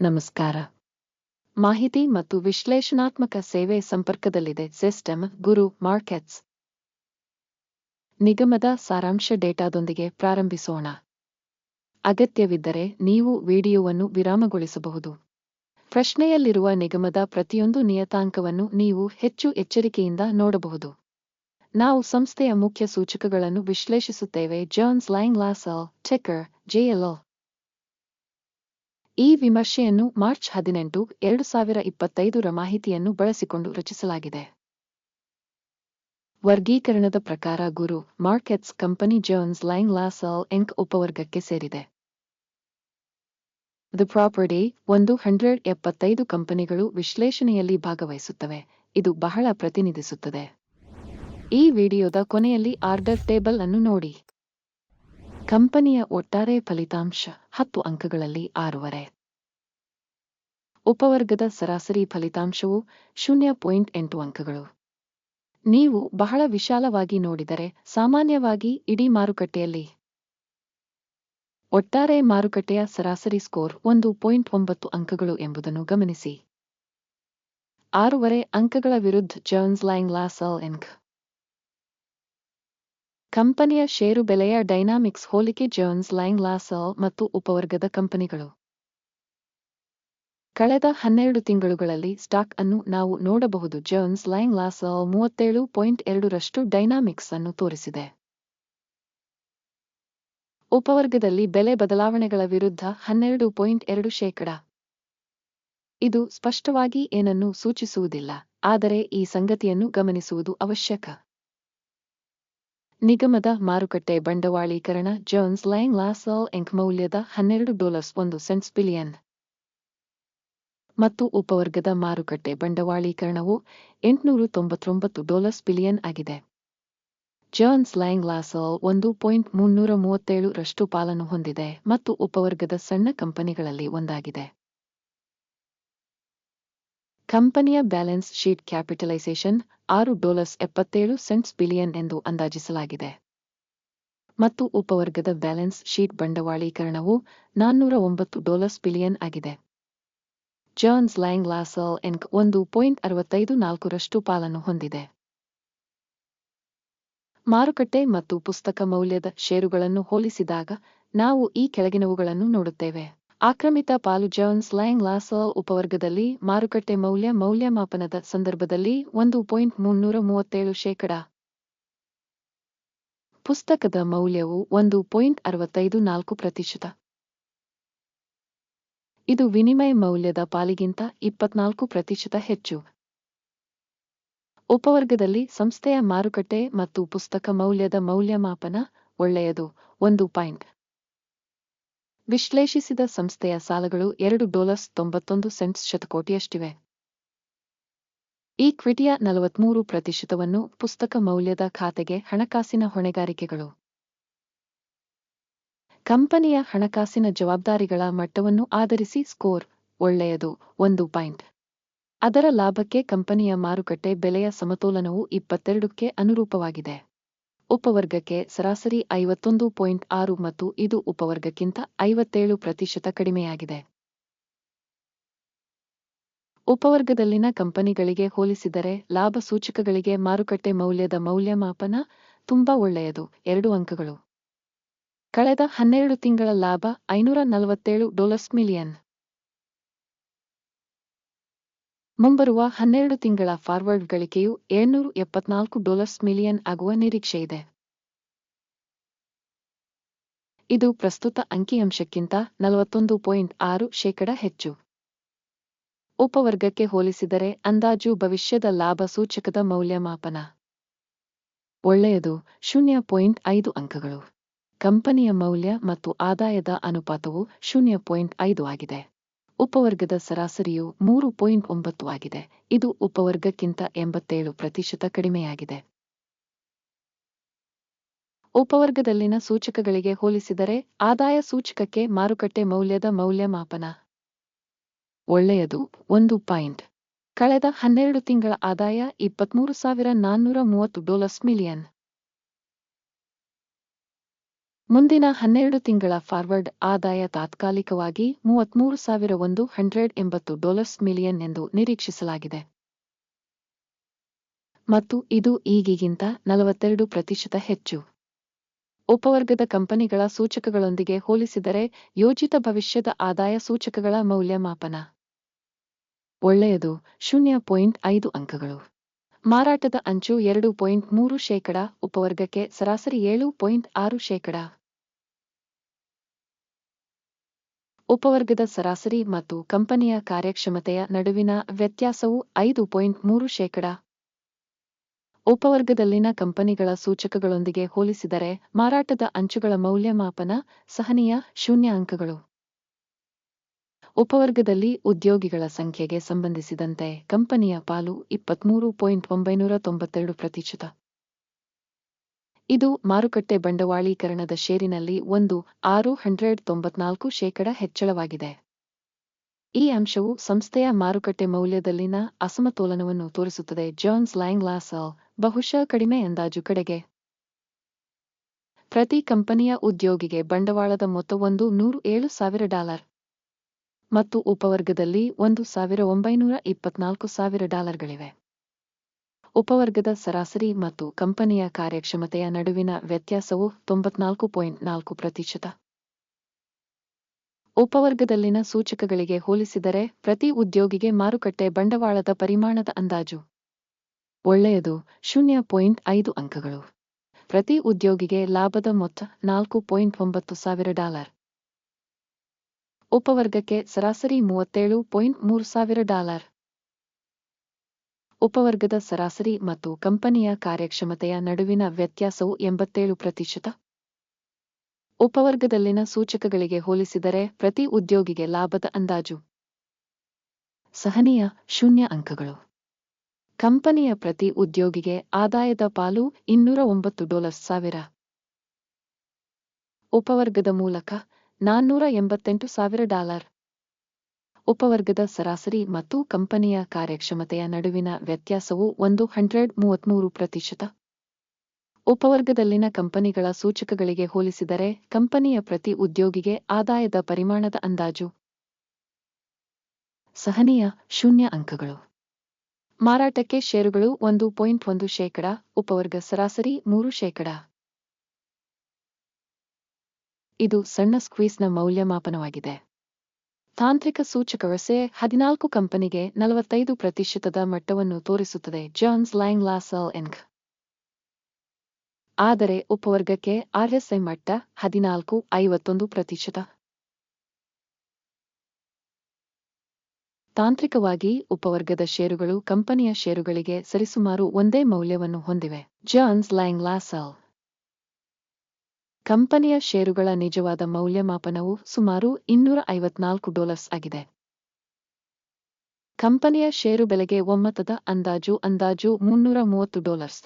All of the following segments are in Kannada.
ನಮಸ್ಕಾರ. ಮಾಹಿತಿ ಮತ್ತು ವಿಶ್ಲೇಷಣಾತ್ಮಕ ಸೇವೆ ಸಂಪರ್ಕದಲ್ಲಿದೆ. System, Guru, Markets. ನಿಗಮದ ಸಾರಾಂಶ ಡೇಟಾದೊಂದಿಗೆ ಪ್ರಾರಂಭಿಸೋಣ. ಅಗತ್ಯವಿದ್ದರೆ ನೀವು ವಿಡಿಯೋವನ್ನು ವಿರಾಮಗೊಳಿಸಬಹುದು. ಪ್ರಶ್ನೆಯಲ್ಲಿರುವ ನಿಗಮದ ಪ್ರತಿಯೊಂದು ನಿಯತಾಂಕವನ್ನು ನೀವು ಹೆಚ್ಚು ಎಚ್ಚರಿಕೆಯಿಂದ ನೋಡಬಹುದು. ನಾವು ಸಂಸ್ಥೆಯ ಮುಖ್ಯ ಸೂಚಕಗಳನ್ನು ವಿಶ್ಲೇಷಿಸುತ್ತೇವೆ. ಜಾನ್ಸ್ ಲೈಂಗ್ ಲಾಸಲ್ ಟೆಕರ್ ಜೆಎಲ್ಒ ಈ ವಿಮರ್ಶೆಯನ್ನು ಮಾರ್ಚ್ ಹದಿನೆಂಟು, ಎರಡು ಸಾವಿರ ಇಪ್ಪತ್ತೈದರ ಮಾಹಿತಿಯನ್ನು ಬಳಸಿಕೊಂಡು ರಚಿಸಲಾಗಿದೆ. ವರ್ಗೀಕರಣದ ಪ್ರಕಾರ Guru Markets company Jones Lang LaSalle Inc ಉಪವರ್ಗಕ್ಕೆ ಸೇರಿದೆ. ದ ಪ್ರಾಪರ್ಟಿ ಒಂದು ಹಂಡ್ರೆಡ್ ಎಪ್ಪತ್ತೈದು ಕಂಪನಿಗಳು ವಿಶ್ಲೇಷಣೆಯಲ್ಲಿ ಭಾಗವಹಿಸುತ್ತವೆ. ಇದು ಬಹಳ ಪ್ರತಿನಿಧಿಸುತ್ತದೆ. ಈ ವಿಡಿಯೋದ ಕೊನೆಯಲ್ಲಿ ಆರ್ಡರ್ ಟೇಬಲ್ ಅನ್ನು ನೋಡಿ. ಕಂಪನಿಯ ಒಟ್ಟಾರೆ ಫಲಿತಾಂಶ ಹತ್ತು ಅಂಕಗಳಲ್ಲಿ ಆರೂವರೆ. ಉಪವರ್ಗದ ಸರಾಸರಿ ಫಲಿತಾಂಶವು ಶೂನ್ಯ ಪಾಯಿಂಟ್ ಎಂಟು ಅಂಕಗಳು. ನೀವು ಬಹಳ ವಿಶಾಲವಾಗಿ ನೋಡಿದರೆ ಸಾಮಾನ್ಯವಾಗಿ ಇಡೀ ಮಾರುಕಟ್ಟೆಯಲ್ಲಿ ಒಟ್ಟಾರೆ ಮಾರುಕಟ್ಟೆಯ ಸರಾಸರಿ ಸ್ಕೋರ್ ಒಂದು ಪಾಯಿಂಟ್ ಒಂಬತ್ತು ಅಂಕಗಳು ಎಂಬುದನ್ನು ಗಮನಿಸಿ. ಆರೂವರೆ ಅಂಕಗಳ ವಿರುದ್ಧ ಜರ್ನ್ಸ್ ಲೈಂಗ್ ಲಾಸಲ್ ಎನ್ಕ್ ಕಂಪನಿಯ ಷೇರು ಬೆಲೆಯ ಡೈನಾಮಿಕ್ಸ್ ಹೋಲಿಕೆ ಜೋನ್ಸ್ ಲೈಂಗ್ ಲಾಸಲ್ ಮತ್ತು ಉಪವರ್ಗದ ಕಂಪನಿಗಳು. ಕಳೆದ ಹನ್ನೆರಡು ತಿಂಗಳುಗಳಲ್ಲಿ ಸ್ಟಾಕ್ ಅನ್ನು ನಾವು ನೋಡಬಹುದು. ಜೋನ್ಸ್ ಲೈಂಗ್ ಲಾಸಲ್ ಮೂವತ್ತೇಳು ಪಾಯಿಂಟ್ ಎರಡರಷ್ಟು ಡೈನಾಮಿಕ್ಸ್ ಅನ್ನು ತೋರಿಸಿದೆ. ಉಪವರ್ಗದಲ್ಲಿ ಬೆಲೆ ಬದಲಾವಣೆಗಳ ವಿರುದ್ಧ ಹನ್ನೆರಡು ಪಾಯಿಂಟ್ ಎರಡು ಶೇಕಡ. ಇದು ಸ್ಪಷ್ಟವಾಗಿ ಏನನ್ನೂ ಸೂಚಿಸುವುದಿಲ್ಲ, ಆದರೆ ಈ ಸಂಗತಿಯನ್ನು ಗಮನಿಸುವುದು ಅವಶ್ಯಕ. ನಿಗಮದ ಮಾರುಕಟ್ಟೆ ಬಂಡವಾಳೀಕರಣ, ಜೋನ್ಸ್ ಲೈಂಗ್ ಲಾಸಲ್ ಎಂಕ್ ಮೌಲ್ಯದ ಹನ್ನೆರಡು ಡಾಲರ್ಸ್ ಒಂದು ಸೆಂಟ್ಸ್ ಬಿಲಿಯನ್. ಮತ್ತು ಉಪವರ್ಗದ ಮಾರುಕಟ್ಟೆ ಬಂಡವಾಳೀಕರಣವು ಎಂಟುನೂರು ತೊಂಬತ್ತೊಂಬತ್ತು ಡಾಲರ್ಸ್ ಬಿಲಿಯನ್ ಆಗಿದೆ. ಜಾನ್ಸ್ ಲೈಂಗ್ ಲಾಸಲ್ ಒಂದು ಪಾಯಿಂಟ್ ಮುನ್ನೂರ ಮೂವತ್ತೇಳು ರಷ್ಟು ಪಾಲನ್ನು ಹೊಂದಿದೆ ಮತ್ತು ಉಪವರ್ಗದ ಸಣ್ಣ ಕಂಪನಿಗಳಲ್ಲಿ ಒಂದಾಗಿದೆ. ಕಂಪನಿಯ ಬ್ಯಾಲೆನ್ಸ್ ಶೀಟ್ ಕ್ಯಾಪಿಟಲೈಸೇಷನ್ ಆರು ಡಾಲರ್ಸ್ ಎಪ್ಪತ್ತೇಳು ಸೆಂಟ್ಸ್ ಬಿಲಿಯನ್ ಎಂದು ಅಂದಾಜಿಸಲಾಗಿದೆ. ಮತ್ತು ಉಪವರ್ಗದ ಬ್ಯಾಲೆನ್ಸ್ ಶೀಟ್ ಬಂಡವಾಳೀಕರಣವು ನಾನ್ನೂರ ಒಂಬತ್ತು ಡಾಲರ್ಸ್ ಬಿಲಿಯನ್ ಆಗಿದೆ. ಜಾನ್ಸ್ ಲ್ಯಾಂಗ್ ಲಾಸಲ್ ಎನ್ಕ್ ಒಂದು ಪಾಯಿಂಟ್ ಅರವತ್ತೈದು ನಾಲ್ಕರಷ್ಟು ಪಾಲನ್ನು ಹೊಂದಿದೆ. ಮಾರುಕಟ್ಟೆ ಮತ್ತು ಪುಸ್ತಕ ಮೌಲ್ಯದ ಷೇರುಗಳನ್ನು ಹೋಲಿಸಿದಾಗ ನಾವು ಈ ಕೆಳಗಿನವುಗಳನ್ನು ನೋಡುತ್ತೇವೆ. ಆಕ್ರಮಿತ ಪಾಲು ಜೋನ್ಸ್ ಲ್ಯಾಂಗ್ ಲಾಸಲ್ ಉಪವರ್ಗದಲ್ಲಿ ಮಾರುಕಟ್ಟೆ ಮೌಲ್ಯ ಮೌಲ್ಯಮಾಪನದ ಸಂದರ್ಭದಲ್ಲಿ ಒಂದು ಪಾಯಿಂಟ್ ಮುನ್ನೂರ ಮೂವತ್ತೇಳು ಶೇಕಡ. ಪುಸ್ತಕದ ಮೌಲ್ಯವು ಒಂದು ಪಾಯಿಂಟ್ ಅರವತ್ತೈದು ನಾಲ್ಕು ಪ್ರತಿಶತ. ಇದು ವಿನಿಮಯ ಮೌಲ್ಯದ ಪಾಲಿಗಿಂತ ಇಪ್ಪತ್ನಾಲ್ಕು ಪ್ರತಿಶತ ಹೆಚ್ಚು. ಉಪವರ್ಗದಲ್ಲಿ ಸಂಸ್ಥೆಯ ಮಾರುಕಟ್ಟೆ ಮತ್ತು ಪುಸ್ತಕ ಮೌಲ್ಯದ ಮೌಲ್ಯಮಾಪನ ಒಳ್ಳೆಯದು, ಒಂದು ಪಾಯಿಂಟ್. ವಿಶ್ಲೇಷಿಸಿದ ಸಂಸ್ಥೆಯ ಸಾಲಗಳು ಎರಡು ಡಾಲರ್ಸ್ ತೊಂಬತ್ತೊಂದು ಸೆಂಟ್ಸ್ ಶತಕೋಟಿಯಷ್ಟಿವೆ. ಈಕ್ವಿಟಿಯ ನಲವತ್ಮೂರು ಪ್ರತಿಶತವನ್ನು ಪುಸ್ತಕ ಮೌಲ್ಯದ ಖಾತೆಗೆ ಹಣಕಾಸಿನ ಹೊಣೆಗಾರಿಕೆಗಳು. ಕಂಪನಿಯ ಹಣಕಾಸಿನ ಜವಾಬ್ದಾರಿಗಳ ಮಟ್ಟವನ್ನು ಆಧರಿಸಿ ಸ್ಕೋರ್ ಒಳ್ಳೆಯದು ಒಂದು ಪಾಯಿಂಟ್. ಅದರ ಲಾಭಕ್ಕೆ ಕಂಪನಿಯ ಮಾರುಕಟ್ಟೆ ಬೆಲೆಯ ಸಮತೋಲನವು ಇಪ್ಪತ್ತೆರಡಕ್ಕೆ ಅನುರೂಪವಾಗಿದೆ. ಉಪವರ್ಗಕ್ಕೆ ಸರಾಸರಿ ಐವತ್ತೊಂದು ಪಾಯಿಂಟ್ ಆರು ಮತ್ತು ಇದು ಉಪವರ್ಗಕ್ಕಿಂತ ಐವತ್ತೇಳು ಪ್ರತಿಶತ ಕಡಿಮೆಯಾಗಿದೆ. ಉಪವರ್ಗದಲ್ಲಿನ ಕಂಪನಿಗಳಿಗೆ ಹೋಲಿಸಿದರೆ ಲಾಭ ಸೂಚಕಗಳಿಗೆ ಮಾರುಕಟ್ಟೆ ಮೌಲ್ಯದ ಮೌಲ್ಯಮಾಪನ ತುಂಬಾ ಒಳ್ಳೆಯದು, ಎರಡು ಅಂಕಗಳು. ಕಳೆದ ಹನ್ನೆರಡು ತಿಂಗಳ ಲಾಭ ಐನೂರ ನಲವತ್ತೇಳು ಡಾಲರ್ಸ್ ಮಿಲಿಯನ್. ಮುಂಬರುವ ಹನ್ನೆರಡು ತಿಂಗಳ ಫಾರ್ವರ್ಡ್ ಗಳಿಕೆಯು ಏಳ್ನೂರು ಎಪ್ಪತ್ನಾಲ್ಕು ಡಾಲರ್ಸ್ ಮಿಲಿಯನ್ ಆಗುವ ನಿರೀಕ್ಷೆಯಿದೆ ಇದು ಪ್ರಸ್ತುತ ಅಂಕಿಅಂಶಕ್ಕಿಂತ ನಲವತ್ತೊಂದು ಪಾಯಿಂಟ್ ಆರು ಶೇಕಡ ಹೆಚ್ಚು. ಉಪವರ್ಗಕ್ಕೆ ಹೋಲಿಸಿದರೆ ಅಂದಾಜು ಭವಿಷ್ಯದ ಲಾಭ ಸೂಚಕದ ಮೌಲ್ಯಮಾಪನ. ಒಳ್ಳೆಯದು, ಶೂನ್ಯ ಪಾಯಿಂಟ್ ಐದು ಅಂಕಗಳು. ಕಂಪನಿಯ ಮೌಲ್ಯ ಮತ್ತು ಆದಾಯದ ಅನುಪಾತವು ಶೂನ್ಯ ಪಾಯಿಂಟ್ ಐದು ಆಗಿದೆ. ಉಪವರ್ಗದ ಸರಾಸರಿಯು ಮೂರು ಪಾಯಿಂಟ್ ಒಂಬತ್ತು ಆಗಿದೆ. ಇದು ಉಪವರ್ಗಕ್ಕಿಂತ ಎಂಬತ್ತೇಳು ಪ್ರತಿಶತ ಕಡಿಮೆಯಾಗಿದೆ. ಉಪವರ್ಗದಲ್ಲಿನ ಸೂಚಕಗಳಿಗೆ ಹೋಲಿಸಿದರೆ ಆದಾಯ ಸೂಚಕಕ್ಕೆ ಮಾರುಕಟ್ಟೆ ಮೌಲ್ಯದ ಮೌಲ್ಯಮಾಪನ. ಒಳ್ಳೆಯದು. ಒಂದು ಪಾಯಿಂಟ್. ಕಳೆದ ಹನ್ನೆರಡು ತಿಂಗಳ ಆದಾಯ ಇಪ್ಪತ್ಮೂರು ಸಾವಿರ ನಾನ್ನೂರ ಮೂವತ್ತು ಡಾಲರ್ಸ್ ಮಿಲಿಯನ್. ಮುಂದಿನ ಹನ್ನೆರಡು ತಿಂಗಳ ಫಾರ್ವರ್ಡ್ ಆದಾಯ ತಾತ್ಕಾಲಿಕವಾಗಿ ಮೂವತ್ಮೂರು ಸಾವಿರ ಒಂದು ಹಂಡ್ರೆಡ್ ಎಂಬತ್ತು ಡಾಲರ್ಸ್ ಮಿಲಿಯನ್ ಎಂದು ನಿರೀಕ್ಷಿಸಲಾಗಿದೆ. ಮತ್ತು ಇದು ಈಗಿಗಿಂತ ನಲವತ್ತೆರಡು ಪ್ರತಿಶತ ಹೆಚ್ಚು. ಉಪವರ್ಗದ ಕಂಪನಿಗಳ ಸೂಚಕಗಳೊಂದಿಗೆ ಹೋಲಿಸಿದರೆ ಯೋಜಿತ ಭವಿಷ್ಯದ ಆದಾಯ ಸೂಚಕಗಳ ಮೌಲ್ಯಮಾಪನ. ಒಳ್ಳೆಯದು, ಶೂನ್ಯ ಪಾಯಿಂಟ್ ಐದು ಅಂಕಗಳು. ಮಾರಾಟದ ಅಂಚು ಎರಡು ಪಾಯಿಂಟ್ ಮೂರು ಶೇಕಡ, ಉಪವರ್ಗಕ್ಕೆ ಸರಾಸರಿ ಏಳು ಪಾಯಿಂಟ್ ಆರು ಶೇಕಡ. ಉಪವರ್ಗದ ಸರಾಸರಿ ಮತ್ತು ಕಂಪನಿಯ ಕಾರ್ಯಕ್ಷಮತೆಯ ನಡುವಿನ ವ್ಯತ್ಯಾಸವು ಐದು ಪಾಯಿಂಟ್ ಮೂರು ಶೇಕಡ. ಉಪವರ್ಗದಲ್ಲಿನ ಕಂಪನಿಗಳ ಸೂಚಕಗಳೊಂದಿಗೆ ಹೋಲಿಸಿದರೆ ಮಾರಾಟದ ಅಂಚುಗಳ ಮೌಲ್ಯಮಾಪನ ಸಹನೀಯ ಶೂನ್ಯ ಅಂಕಗಳು ಉಪವರ್ಗದಲ್ಲಿ ಉದ್ಯೋಗಿಗಳ ಸಂಖ್ಯೆಗೆ ಸಂಬಂಧಿಸಿದಂತೆ ಕಂಪನಿಯ ಪಾಲು ಇಪ್ಪತ್ಮೂರು ಪಾಯಿಂಟ್ ಒಂಬೈನೂರ ತೊಂಬತ್ತೆರಡು ಪ್ರತಿಶತ. ಇದು ಮಾರುಕಟ್ಟೆ ಬಂಡವಾಳೀಕರಣದ ಷೇರಿನಲ್ಲಿ ಒಂದು ಆರು ಹಂಡ್ರೆಡ್ ತೊಂಬತ್ನಾಲ್ಕು ಶೇಕಡ ಹೆಚ್ಚಳವಾಗಿದೆ. ಈ ಅಂಶವು ಸಂಸ್ಥೆಯ ಮಾರುಕಟ್ಟೆ ಮೌಲ್ಯದಲ್ಲಿನ ಅಸಮತೋಲನವನ್ನು ತೋರಿಸುತ್ತದೆ. ಜಾನ್ಸ್ ಲ್ಯಾಂಗ್ಲಾಸಲ್ ಬಹುಶಃ ಕಡಿಮೆ ಅಂದಾಜು ಕಡೆಗೆ. ಪ್ರತಿ ಕಂಪನಿಯ ಉದ್ಯೋಗಿಗೆ ಬಂಡವಾಳದ ಮೊತ್ತವೊಂದು ನೂರು ಏಳು ಸಾವಿರ ಡಾಲರ್ ಮತ್ತು ಉಪವರ್ಗದಲ್ಲಿ ಒಂದು ಸಾವಿರ ಒಂಬೈನೂರ ಇಪ್ಪತ್ನಾಲ್ಕು ಸಾವಿರ ಡಾಲರ್ಗಳಿವೆ. ಉಪವರ್ಗದ ಸರಾಸರಿ ಮತ್ತು ಕಂಪನಿಯ ಕಾರ್ಯಕ್ಷಮತೆಯ ನಡುವಿನ ವ್ಯತ್ಯಾಸವು ತೊಂಬತ್ನಾಲ್ಕು ಪಾಯಿಂಟ್ ನಾಲ್ಕು ಪ್ರತಿಶತ. ಉಪವರ್ಗದಲ್ಲಿನ ಸೂಚಕಗಳಿಗೆ ಹೋಲಿಸಿದರೆ ಪ್ರತಿ ಉದ್ಯೋಗಿಗೆ ಮಾರುಕಟ್ಟೆ ಬಂಡವಾಳದ ಪರಿಮಾಣದ ಅಂದಾಜು. ಒಳ್ಳೆಯದು, ಶೂನ್ಯ ಪಾಯಿಂಟ್ ಐದು ಅಂಕಗಳು. ಪ್ರತಿ ಉದ್ಯೋಗಿಗೆ ಲಾಭದ ಮೊತ್ತ ನಾಲ್ಕು ಪಾಯಿಂಟ್ ಒಂಬತ್ತು ಸಾವಿರ ಡಾಲರ್. ಉಪವರ್ಗಕ್ಕೆ ಸರಾಸರಿ ಮೂವತ್ತೇಳು ಪಾಯಿಂಟ್ ಮೂರು ಸಾವಿರ ಡಾಲರ್. ಉಪವರ್ಗದ ಸರಾಸರಿ ಮತ್ತು ಕಂಪನಿಯ ಕಾರ್ಯಕ್ಷಮತೆಯ ನಡುವಿನ ವ್ಯತ್ಯಾಸವು ಎಂಬತ್ತೇಳು ಪ್ರತಿಶತ. ಉಪವರ್ಗದಲ್ಲಿನ ಸೂಚಕಗಳಿಗೆ ಹೋಲಿಸಿದರೆ ಪ್ರತಿ ಉದ್ಯೋಗಿಗೆ ಲಾಭದ ಅಂದಾಜು ಸಹನೀಯ ಶೂನ್ಯ ಅಂಕಗಳು. ಕಂಪನಿಯ ಪ್ರತಿ ಉದ್ಯೋಗಿಗೆ ಆದಾಯದ ಪಾಲು ಇನ್ನೂರ ಒಂಬತ್ತು ಡಾಲರ್ ಸಾವಿರ. ಉಪವರ್ಗದ ಮೂಲಕ ನಾನ್ನೂರ ಎಂಬತ್ತೆಂಟು ಸಾವಿರ ಡಾಲರ್. ಉಪವರ್ಗದ ಸರಾಸರಿ ಮತ್ತು ಕಂಪನಿಯ ಕಾರ್ಯಕ್ಷಮತೆಯ ನಡುವಿನ ವ್ಯತ್ಯಾಸವು ಒಂದು ಹಂಡ್ರೆಡ್ ಮೂವತ್ಮೂರು ಪ್ರತಿಶತ. ಉಪವರ್ಗದಲ್ಲಿನ ಕಂಪನಿಗಳ ಸೂಚಕಗಳಿಗೆ ಹೋಲಿಸಿದರೆ ಕಂಪನಿಯ ಪ್ರತಿ ಉದ್ಯೋಗಿಗೆ ಆದಾಯದ ಪರಿಮಾಣದ ಅಂದಾಜು. ಸಹನೀಯ ಶೂನ್ಯ ಅಂಕಗಳು. ಮಾರಾಟಕ್ಕೆ ಷೇರುಗಳು ಒಂದು ಪಾಯಿಂಟ್ ಒಂದು ಶೇಕಡ, ಉಪವರ್ಗ ಸರಾಸರಿ ಮೂರು ಶೇಕಡ. ಇದು ಸಣ್ಣ ಸ್ಕ್ವೀಸ್ನ ಮೌಲ್ಯಮಾಪನವಾಗಿದೆ. ತಾಂತ್ರಿಕ ಸೂಚಕವಸೆ ಹದಿನಾಲ್ಕು ಕಂಪನಿಗೆ ನಲವತ್ತೈದು ಪ್ರತಿಶತದ ಮಟ್ಟವನ್ನು ತೋರಿಸುತ್ತದೆ ಜಾನ್ಸ್ ಲ್ಯಾಂಗ್ ಲಾಸಲ್ ಎನ್ಕ್ ಆದರೆ ಉಪವರ್ಗಕ್ಕೆ ಆರ್ಎಸ್ಐ ಮಟ್ಟ ಹದಿನಾಲ್ಕು, ಐವತ್ತೊಂದು ಪ್ರತಿಶತ. ತಾಂತ್ರಿಕವಾಗಿ ಉಪವರ್ಗದ ಷೇರುಗಳು ಕಂಪನಿಯ ಷೇರುಗಳಿಗೆ ಸರಿಸುಮಾರು ಒಂದೇ ಮೌಲ್ಯವನ್ನು ಹೊಂದಿವೆ. ಜಾನ್ಸ್ ಲ್ಯಾಂಗ್ ಲಾಸಲ್ ಕಂಪನಿಯ ಷೇರುಗಳ ನಿಜವಾದ ಮೌಲ್ಯಮಾಪನವು ಸುಮಾರು ಇನ್ನೂರ ಐವತ್ನಾಲ್ಕು ಡಾಲರ್ಸ್ ಆಗಿದೆ. ಕಂಪನಿಯ ಷೇರು ಬೆಲೆಗೆ ಒಮ್ಮತದ ಅಂದಾಜು ಅಂದಾಜು ಮುನ್ನೂರ ಮೂವತ್ತು ಡಾಲರ್ಸ್.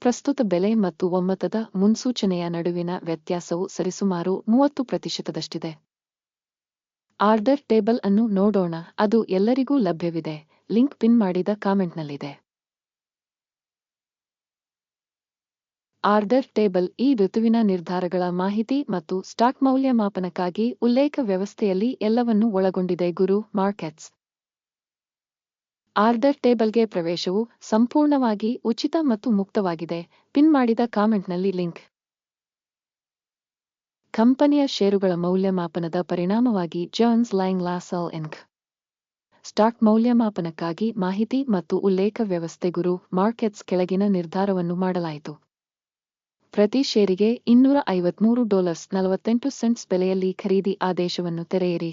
ಪ್ರಸ್ತುತ ಬೆಲೆ ಮತ್ತು ಒಮ್ಮತದ ಮುನ್ಸೂಚನೆಯ ನಡುವಿನ ವ್ಯತ್ಯಾಸವು ಸರಿಸುಮಾರು ಮೂವತ್ತು ಪ್ರತಿಶತದಷ್ಟಿದೆ. ಆರ್ಡರ್ ಟೇಬಲ್ ಅನ್ನು ನೋಡೋಣ, ಅದು ಎಲ್ಲರಿಗೂ ಲಭ್ಯವಿದೆ, ಲಿಂಕ್ ಪಿನ್ ಮಾಡಿದ ಕಾಮೆಂಟ್ನಲ್ಲಿದೆ. ಆರ್ಡರ್ ಟೇಬಲ್ ಈ ಋತುವಿನ ನಿರ್ಧಾರಗಳ ಮಾಹಿತಿ ಮತ್ತು ಸ್ಟಾಕ್ ಮೌಲ್ಯಮಾಪನಕ್ಕಾಗಿ ಉಲ್ಲೇಖ ವ್ಯವಸ್ಥೆಯಲ್ಲಿ ಎಲ್ಲವನ್ನೂ ಒಳಗೊಂಡಿದೆ ಗುರು ಮಾರ್ಕೆಟ್ಸ್. ಆರ್ಡರ್ ಟೇಬಲ್ಗೆ ಪ್ರವೇಶವು ಸಂಪೂರ್ಣವಾಗಿ ಉಚಿತ ಮತ್ತು ಮುಕ್ತವಾಗಿದೆ. ಪಿನ್ ಮಾಡಿದ ಕಾಮೆಂಟ್ನಲ್ಲಿ ಲಿಂಕ್. ಕಂಪನಿಯ ಷೇರುಗಳ ಮೌಲ್ಯಮಾಪನದ ಪರಿಣಾಮವಾಗಿ Jones Lang LaSalle Inc. Stock ಮೌಲ್ಯಮಾಪನಕ್ಕಾಗಿ ಮಾಹಿತಿ ಮತ್ತು ಉಲ್ಲೇಖ ವ್ಯವಸ್ಥೆ ಗುರು ಮಾರ್ಕೆಟ್ಸ್ ಕೆಳಗಿನ ನಿರ್ಧಾರವನ್ನು ಮಾಡಲಾಯಿತು. ಪ್ರತಿ ಷೇರಿಗೆ ಇನ್ನೂರ ಐವತ್ಮೂರು ಡಾಲರ್ಸ್ ನಲವತ್ತೆಂಟು ಸೆಂಟ್ಸ್ ಬೆಲೆಯಲ್ಲಿ ಖರೀದಿ ಆದೇಶವನ್ನು ತೆರೆಯಿರಿ.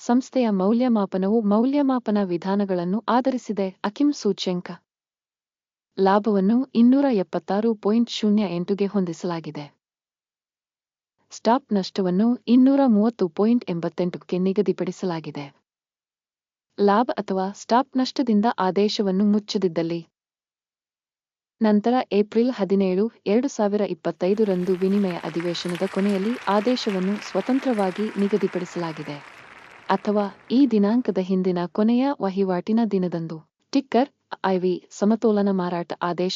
ಸಂಸ್ಥೆಯ ಮೌಲ್ಯಮಾಪನವು ಮೌಲ್ಯಮಾಪನ ವಿಧಾನಗಳನ್ನು ಆಧರಿಸಿದೆ, ಅಕಿಮ್ ಸೂಚ್ಯಂಕ. ಲಾಭವನ್ನು ಇನ್ನೂರ ಎಪ್ಪತ್ತಾರು ಪಾಯಿಂಟ್ ಶೂನ್ಯ ಎಂಟುಗೆ ಹೊಂದಿಸಲಾಗಿದೆ. ಸ್ಟಾಪ್ ನಷ್ಟವನ್ನು ಇನ್ನೂರ ಮೂವತ್ತು ಪಾಯಿಂಟ್ ಎಂಬತ್ತೆಂಟಕ್ಕೆ ನಿಗದಿಪಡಿಸಲಾಗಿದೆ. ಲಾಭ ಅಥವಾ ಸ್ಟಾಪ್ ನಷ್ಟದಿಂದ ಆದೇಶವನ್ನು ಮುಚ್ಚದಿದ್ದಲ್ಲಿ. ನಂತರ ಏಪ್ರಿಲ್ ಹದಿನೇಳು, ಎರಡು ಸಾವಿರ ಇಪ್ಪತ್ತೈದರಂದು ವಿನಿಮಯ ಅಧಿವೇಶನದ ಕೊನೆಯಲ್ಲಿ ಆದೇಶವನ್ನು ಸ್ವತಂತ್ರವಾಗಿ ನಿಗದಿಪಡಿಸಲಾಗಿದೆ. ಅಥವಾ ಈ ದಿನಾಂಕದ ಹಿಂದಿನ ಕೊನೆಯ ವಹಿವಾಟಿನ ದಿನದಂದು. ಟಿಕ್ಕರ್ ಐವಿ ಸಮತೋಲನ ಮಾರಾಟ ಆದೇಶ.